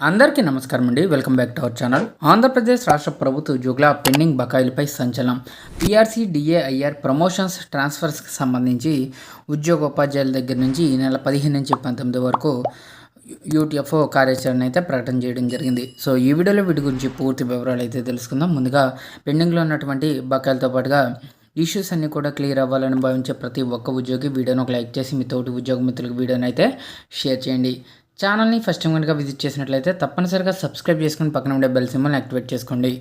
అందరికీ నమస్కారం అండి. Welcome back to our channel Andhra Pradesh రాష్ట్ర ప్రభుత్వ ఉద్యోగుల పెండింగ్ బకాయిలపై సంచలనం. పీఆర్సీ డిఏఐఆర్ ప్రమోషన్స్ ట్రాన్స్ఫర్స్కి సంబంధించి ఉద్యోగ ఉపాధ్యాయుల దగ్గర నుంచి ఈ నెల పదిహేను నుంచి పంతొమ్మిది వరకు యూటీఎఫ్ఓ కార్యాచరణ అయితే ప్రకటన చేయడం జరిగింది. సో ఈ వీడియోలో వీటి గురించి పూర్తి వివరాలు అయితే తెలుసుకుందాం. ముందుగా పెండింగ్లో ఉన్నటువంటి బకాయిలతో పాటుగా ఇష్యూస్ అన్నీ కూడా క్లియర్ అవ్వాలని భావించే ప్రతి ఒక్క ఉద్యోగి వీడియోను ఒక లైక్ చేసి మీ తోటి ఉద్యోగ మిత్రులకు వీడియోని అయితే షేర్ చేయండి. ఛానల్ని ఫస్ట్ టైం కనుక విజిట్ చేసినట్లయితే తప్పనిసరిగా సబ్స్క్రైబ్ చేసుకుని పక్కన ఉండే బెల్ సింబల్ని యాక్టివేట్ చేసుకోండి.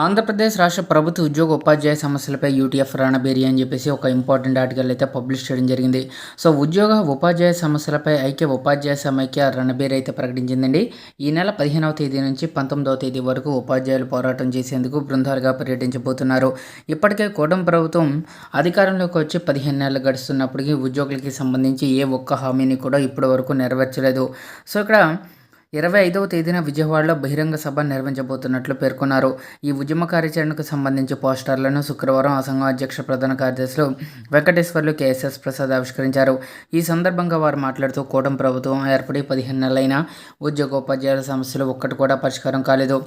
ఆంధ్రప్రదేశ్ రాష్ట్ర ప్రభుత్వ ఉద్యోగ ఉపాధ్యాయ సమస్యలపై యూటీఎఫ్ రణబేరి అని చెప్పేసి ఒక ఇంపార్టెంట్ ఆర్టికల్ అయితే పబ్లిష్ చేయడం జరిగింది. సో ఉద్యోగ ఉపాధ్యాయ సమస్యలపై ఐక్య ఉపాధ్యాయ సమైక్య రణబేరి అయితే ప్రకటించిందండి. ఈ నెల పదిహేనవ తేదీ నుంచి పంతొమ్మిదవ తేదీ వరకు ఉపాధ్యాయులు పోరాటం చేసేందుకు బృందాలుగా పర్యటించబోతున్నారు. ఇప్పటికే కూటమి ప్రభుత్వం అధికారంలోకి వచ్చి పదిహేను నెలలు గడుస్తున్నప్పటికీ ఉద్యోగులకి సంబంధించి ఏ ఒక్క హామీని కూడా ఇప్పటి వరకు నెరవేర్చలేదు. సో ఇక్కడ ఇరవై ఐదవ తేదీన విజయవాడలో బహిరంగ సభ నిర్వహించబోతున్నట్లు పేర్కొన్నారు. ఈ ఉద్యమ కార్యాచరణకు సంబంధించి పోస్టర్లను శుక్రవారం ఆ సంఘం అధ్యక్ష ప్రధాన కార్యదర్శులు వెంకటేశ్వర్లు కేఎస్ఎస్ ప్రసాద్ ఆవిష్కరించారు. ఈ సందర్భంగా వారు మాట్లాడుతూ కూటమి ప్రభుత్వం ఏర్పడి పదిహేను నెలలైన ఉద్యోగోపాధ్యాయుల సమస్యలు ఒక్కటి కూడా పరిష్కారం కాలేదు.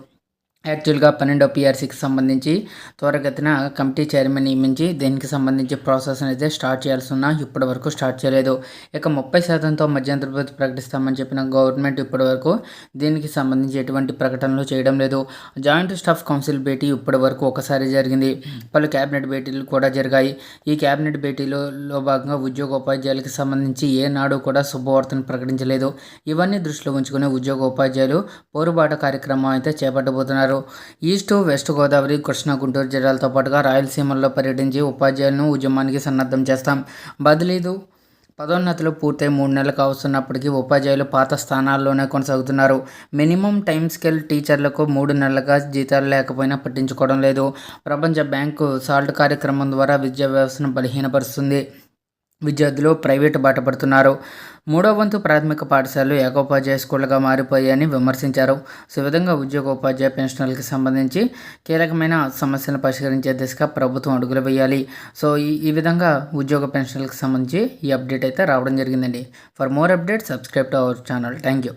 యాక్చువల్గా పన్నెండో పిఆర్సీకి సంబంధించి త్వరగతిన కమిటీ చైర్మన్ నియమించి దీనికి సంబంధించి ప్రాసెస్ అయితే స్టార్ట్ చేయాల్సి ఉన్నా ఇప్పటి వరకు స్టార్ట్ చేయలేదు. ఇక ముప్పై శాతంతో మధ్యంతర ప్రకటిస్తామని చెప్పిన గవర్నమెంట్ ఇప్పటి వరకు దీనికి సంబంధించి ఎటువంటి ప్రకటనలు చేయడం లేదు. జాయింట్ స్టాఫ్ కౌన్సిల్ భేటీ ఇప్పటి వరకు ఒకసారి జరిగింది. పలు క్యాబినెట్ భేటీలు కూడా జరిగాయి. ఈ క్యాబినెట్ భేటీలో భాగంగా ఉద్యోగ ఉపాధ్యాయులకు సంబంధించి ఏనాడు కూడా శుభవార్తను ప్రకటించలేదు. ఇవన్నీ దృష్టిలో ఉంచుకుని ఉద్యోగ ఉపాధ్యాయులు పోరుబాట కార్యక్రమం అయితే చేపట్టబోతున్నారు. చేశారు. ఈస్ట్ వెస్ట్ గోదావరి కృష్ణా గుంటూరు జిల్లాలతో పాటుగా రాయలసీమల్లో పర్యటించి ఉపాధ్యాయులను ఉద్యమానికి సన్నద్ధం చేస్తాం. బదిలీదు పదోన్నతులు పూర్తయి మూడు నెలలు కావస్తున్నప్పటికీ ఉపాధ్యాయులు పాత స్థానాల్లోనే కొనసాగుతున్నారు. మినిమం టైం స్కేల్ టీచర్లకు మూడు నెలలుగా జీతాలు లేకపోయినా పట్టించుకోవడం లేదు. ప్రపంచ బ్యాంకు సాల్ట్ కార్యక్రమం ద్వారా విద్యా వ్యవస్థను బలహీనపరుస్తుంది. విద్యార్థులు ప్రైవేటు బాట పడుతున్నారు. మూడో వంతు ప్రాథమిక పాఠశాలలు ఏకోపాధ్యాయ స్కూళ్ళుగా మారిపోయాయని విమర్శించారు. సో విధంగా ఉద్యోగోపాధ్యాయ పెన్షన్లకు సంబంధించి కీలకమైన సమస్యలను పరిష్కరించే దిశగా ప్రభుత్వం అడుగులు వేయాలి. సో ఈ ఈ విధంగా ఉద్యోగ పెన్షన్లకు సంబంధించి ఈ అప్డేట్ అయితే రావడం జరిగిందండి. For more update subscribe to our channel. Thank you.